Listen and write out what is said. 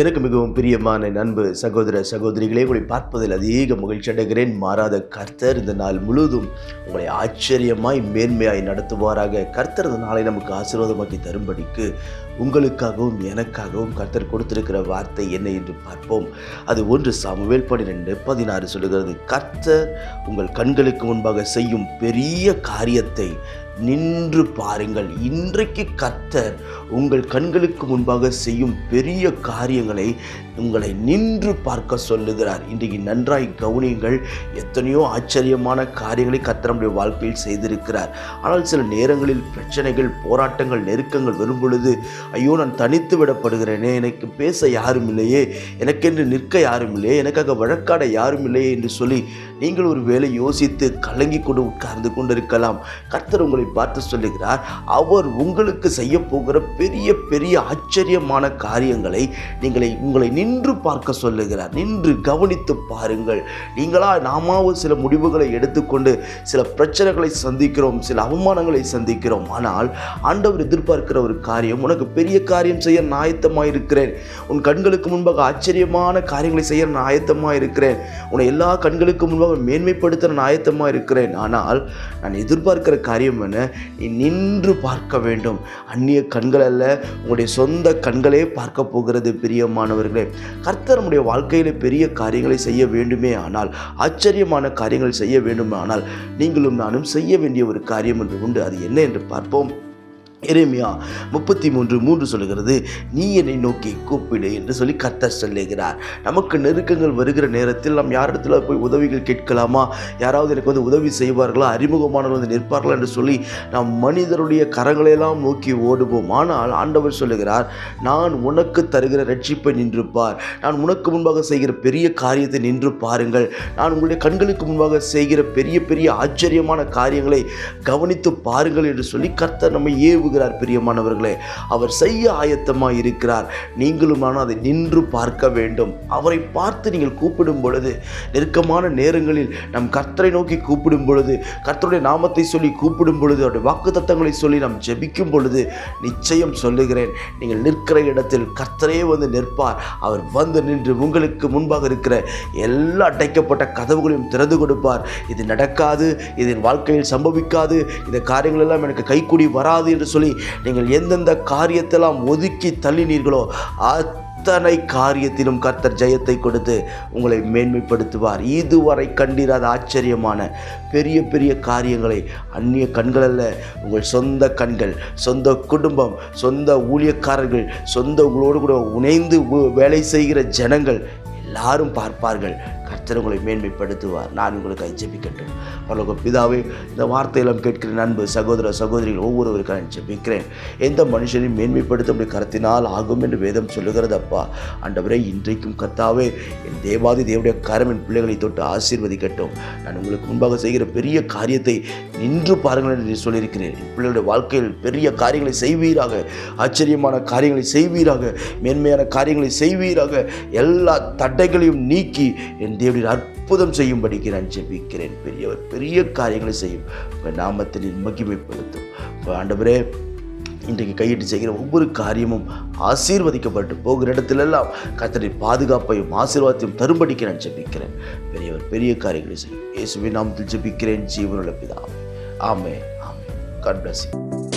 எனக்கு மிகவும் பிரியமான நண்பு சகோதர சகோதரிகளே உங்களை பார்ப்பதில் அதிக மகிழ்ச்சி அடைகிறேன். மாறாத கர்த்தர் இந்த நாள் முழுவதும் உங்களை ஆச்சரியமாய் மேன்மையாய் நடத்துவாராக. கர்த்தர் இந்த நாளை நமக்கு ஆசீர்வாதமாக்கி தரும்படிக்கு உங்களுக்காகவும் எனக்காகவும் கர்த்தர் கொடுத்திருக்கிற வார்த்தை என்ன என்று பார்ப்போம். அது ஒன்று சாமுவேல் பன்னிரெண்டு பதினாறு சொல்லுகிறது கர்த்தர் உங்கள் கண்களுக்கு முன்பாக செய்யும் பெரிய காரியத்தை நின்று பாருங்கள். இன்றைக்கு கர்த்தர் உங்கள் கண்களுக்கு முன்பாக செய்யும் பெரிய காரியங்களை உங்களை நின்று பார்க்க சொல்லுகிறார். இன்றைக்கு நன்றாய் கவனியுங்கள். எத்தனையோ ஆச்சரியமான காரியங்களை கர்த்தர் நம்முடைய வாழ்க்கையில் செய்திருக்கிறார். ஆனால் சில நேரங்களில் பிரச்சனைகள் போராட்டங்கள் நெருக்கங்கள் வரும் பொழுது ஐயோ நான் தனித்து விடப்படுகிறேனே. எனக்கு பேச யாரும் இல்லையே. எனக்கென்று நிற்க யாரும் இல்லையே. எனக்காக வழக்காட யாரும் இல்லையே என்று சொல்லி நீங்கள் ஒரு வேலை யோசித்து கலங்கி கொண்டு உட்கார்ந்து கொண்டிருக்கலாம். கர்த்தர் உங்களை பார்த்து சொல்லுகிறார் அவர் உங்களுக்கு செய்ய போகிற பெரிய பெரிய ஆச்சரியமான காரியங்களை நீங்களை உங்களை நின்று பார்க்க சொல்லுகிறார். நின்று கவனித்து பாருங்கள். நீங்களா நாமாவும் சில முடிவுகளை எடுத்துக்கொண்டு சில பிரச்சனைகளை சந்திக்கிறோம் சில அவமானங்களை சந்திக்கிறோம். ஆனால் ஆண்டவர் எதிர்பார்க்கிற ஒரு காரியம் உனக்கு பெரிய காரியம் செய்ய நான் ஆயத்தமாக இருக்கிறேன் உன் கண்களுக்கு முன்பாக ஆச்சரியமான காரியங்களை செய்ய நான் ஆயத்தமாக இருக்கிறேன் உன்னை எல்லா கண்களுக்கு முன்பாக மேன்மைப்படுத்த நான் ஆயத்தமாக இருக்கிறேன். ஆனால் நான் எதிர்பார்க்கிற காரியம் என்ன? நீ நின்று பார்க்க வேண்டும். அந்நிய கண்கள் அல்ல உங்களுடைய சொந்த கண்களே பார்க்க போகிறது பிரியமானவர்களே. கர்த்தர் நம்முடைய வாழ்க்கையில் பெரிய காரியங்களை செய்ய வேண்டுமே ஆனால் ஆச்சரியமான காரியங்களை செய்ய வேண்டுமே ஆனால் நீங்களும் நானும் செய்ய வேண்டிய ஒரு காரியம் என்று உண்டு. அது என்ன என்று பார்ப்போம். எரேமியா முப்பத்தி மூன்று மூன்று சொல்லுகிறது நீ என்னை நோக்கி கூப்பிடு என்று சொல்லி கர்த்தர் சொல்லுகிறார். நமக்கு நெருக்கங்கள் வருகிற நேரத்தில் நாம் யாரிடத்துல போய் உதவிகள் கேட்கலாமா? யாராவது எனக்கு வந்து உதவி செய்வார்களா? அறிமுகமானவர்கள் வந்து நிற்பார்களா என்று சொல்லி நாம் மனிதருடைய கரங்களையெல்லாம் நோக்கி ஓடுவோம். ஆனால் ஆண்டவர் சொல்லுகிறார் நான் உனக்கு தருகிற ரட்சிப்பை நின்று பார் நான் உனக்கு முன்பாக செய்கிற பெரிய காரியத்தை நின்று பாருங்கள். நான் உங்களுடைய கண்களுக்கு முன்பாக செய்கிற பெரிய பெரிய ஆச்சரியமான காரியங்களை கவனித்து பாருங்கள் என்று சொல்லி கர்த்தர் நம்மை ஏவுகிறார் பிரியமானவர்களே. அவர் செய்ய ஆயத்தமாக இருக்கிறார். நீங்களுமான அதை நின்று பார்க்க வேண்டும். அவரை பார்த்து நீங்கள் கூப்பிடும் பொழுது நெருக்கமான நேரங்களில் நம் கர்த்தரை நோக்கி கூப்பிடும் பொழுது கர்த்தருடைய நாமத்தை சொல்லி கூப்பிடும் பொழுது அவருடைய வாக்கு சொல்லி நாம் ஜெபிக்கும் பொழுது நிச்சயம் சொல்லுகிறேன் நீங்கள் நிற்கிற இடத்தில் கர்த்தரே வந்து நிற்பார். அவர் வந்து நின்று உங்களுக்கு முன்பாக இருக்கிற எல்லா அடைக்கப்பட்ட கதவுகளையும் திறந்து கொடுப்பார். இது நடக்காது இது என் வாழ்க்கையில் சம்பவிக்காது இந்த காரியங்கள் எல்லாம் எனக்கு கைக்கூடி வராது என்று சொல்லி நீங்கள் எந்தெந்த காரியத்தெல்லாம் ஒதுக்கி தள்ளினீர்களோ அத்தனை காரியத்திலும் கர்த்தர் ஜெயத்தை கொடுத்து உங்களை மேன்மைப்படுத்துவார். இதுவரை கண்டிராத ஆச்சரியமான பெரிய பெரிய காரியங்களை அந்நிய கண்கள் அல்ல உங்கள் சொந்த கண்கள் சொந்த குடும்பம் சொந்த ஊழியக்காரர்கள் சொந்த உங்களோடு கூட இணைந்து வேலை செய்கிற ஜனங்கள் எல்லாரும் பார்ப்பார்கள். கர்த்தர் உங்களை மேன்மைப்படுத்துவார். நான் உங்களுக்கு ஜெபிக்கட்டும். பரலோக பிதாவே இந்த வார்த்தையெல்லாம் கேட்கிற நண்பு சகோதர சகோதரிகள் ஒவ்வொருவருக்கும் நான் ஜெபிக்கிறேன். எந்த மனுஷனையும் மேன்மைப்படுத்த உடைய கருத்தினால் ஆகும் என்று வேதம் சொல்லுகிறது அப்பா. இன்றைக்கும் கர்த்தாவே என் தேவாதி தேவடைய கரம் என் பிள்ளைகளை தொட்டு ஆசீர்வதிக்கட்டும். நான் உங்களுக்கு முன்பாக செய்கிற பெரிய காரியத்தை நின்று பாருங்கள் என்று சொல்லியிருக்கிறேன். பிள்ளைகளுடைய வாழ்க்கையில் பெரிய காரியங்களை செய்வீராக ஆச்சரியமான காரியங்களை செய்வீராக மேன்மையான காரியங்களை செய்வீராக எல்லா தடைகளையும் நீக்கி என் தேவனின் அற்புதம் செய்யும்படிக்கு நான் ஜெபிக்கிறேன். பெரியவர் பெரிய காரியங்களை செய்யும். நாமத்தின் மகிமைப்படுத்தும் ஆண்டவரே இன்றைக்கு கையிட்டு செய்கிற ஒவ்வொரு காரியமும் ஆசீர்வதிக்கப்பட்டு போகிற இடத்திலெல்லாம் கத்தனை பாதுகாப்பையும் ஆசீர்வாதத்தையும் தரும்படிக்கு நான் ஜெபிக்கிறேன். பெரியவர் பெரிய காரியங்களை செய்யும். இயேசுவை நாமத்தில் ஜெபிக்கிறேன். ஜீவனுள்ள பிதா. ஆமே ஆமே காட் பிளஸ் யூ